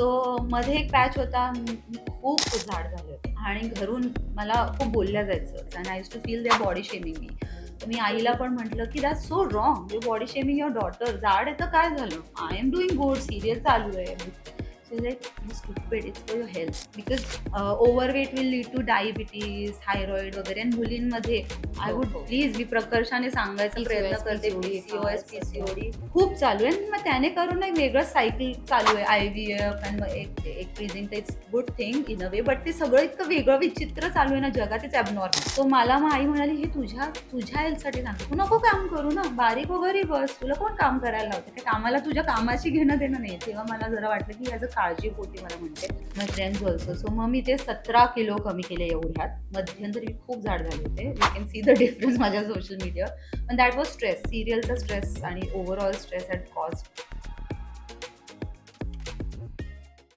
So मध्ये एक patch होता खूप झाड झाले होते. आणि घरून मला खूप बोलल्या जायचं. And I use to feel there body shaming मी मी आईला पण म्हटलं की that so wrong you body shaming your daughter झाड येतं तर काय झालं? I am doing good serial चालू आहे. So like stupid it's for your health because overweight will lead to diabetes thyroid वगैरे. आणि मुलींमध्ये आय वुड. प्लीज मी प्रकर्षाने सांगायचा प्रयत्न करते पीसीओएस पीसीओडी खूप चालू आहे. आणि मग त्याने करून एक वेगळं सायकल चालू आहे. आय व्ही एफ मग एक एक present it's good thing in a way but ते सगळं इतकं वेगळं विचित्र चालू आहे ना जगात इट्स ॲबनॉर्मल सो मला मग आई म्हणाली हे तुझ्या तुझ्या हेल्थसाठी सांगते तू नको काम करू ना. बारीक वगैरे बस. तुला कोण काम करायला लावते? त्या कामाला तुझ्या कामाशी घेणं देणं नाही. तेव्हा मला जरा वाटलं की याचं काळजी होती मला म्हणते. मग फ्रेंड्स ऑल्सो सो मग मी ते सतरा किलो कमी केले एवढ्यात. मध्यंतरी मी खूप झाड झाले होते. You can see the difference माझ्या सोशल मीडियावर पण दॅट वॉज स्ट्रेस सिरियलचा स्ट्रेस आणि ओव्हरऑल स्ट्रेस ॲट कॉस्ट